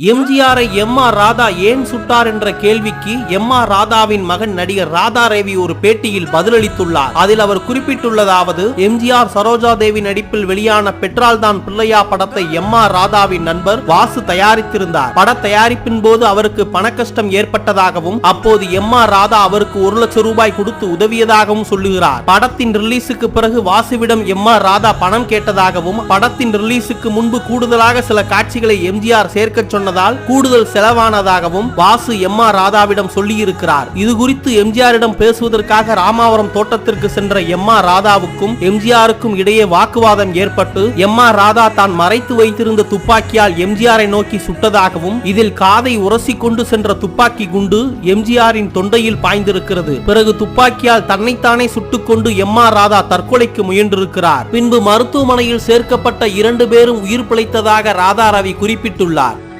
எம்ஜிஆரை M R Radha ஏன் சுட்டார் என்ற கேள்விக்கு எம் ஆர் ராதாவின் மகன் நடிகர் ராதா ரவி ஒரு பேட்டியில் பதிலளித்துள்ளார். அதில் அவர் குறிப்பிட்டுள்ளதாவது எம்ஜிஆர் சரோஜா தேவி நடிப்பில் வெளியான பெற்றால் தான் பிள்ளையா படத்தை எம் ஆர் ராதாவின் நண்பர் வாசு தயாரித்திருந்தார். பட தயாரிப்பின் போது அவருக்கு பணக்கஷ்டம் ஏற்பட்டதாகவும் அப்போது எம் ஆர் ராதா அவருக்கு ஒரு லட்சம் ரூபாய் கொடுத்து உதவியதாகவும் சொல்லுகிறார். படத்தின் ரிலீஸுக்கு பிறகு வாசுவிடம் எம் ஆர் ராதா பணம் கேட்டதாகவும் படத்தின் ரிலீஸுக்கு முன்பு கூடுதலாக சில காட்சிகளை எம்ஜிஆர் சேர்க்க சொன்னதால் கூடுதல் செலவானதாகவும் வாசு எம் ஆர் ராதாவிடம் சொல்லியிருக்கிறார். இது குறித்து எம்ஜிஆரிடம் பேசுவதற்காக ராமாவரம் தோட்டத்திற்கு சென்ற எம் ஆர் ராதாவுக்கும் எம்ஜிஆருக்கும் இடையே வாக்குவாதம் ஏற்பட்டு எம் ஆர் ராதா தான் மறைத்து வைத்திருந்த துப்பாக்கியால் எம்ஜிஆரை நோக்கி சுட்டதாகவும் இதில் காதை உரசி கொண்டு சென்ற துப்பாக்கி குண்டு எம்ஜிஆரின் தொண்டையில் பாய்ந்திருக்கிறது. பிறகு துப்பாக்கியால் தன்னைத்தானே சுட்டுக்கொண்டு எம் ஆர் ராதா தற்கொலைக்கு முயன்றிருக்கிறார். பின்பு மருத்துவமனையில் சேர்க்கப்பட்ட இரண்டு பேரும் உயிர் பிழைத்ததாக ராதா ரவி குறிப்பிட்டுள்ளார்.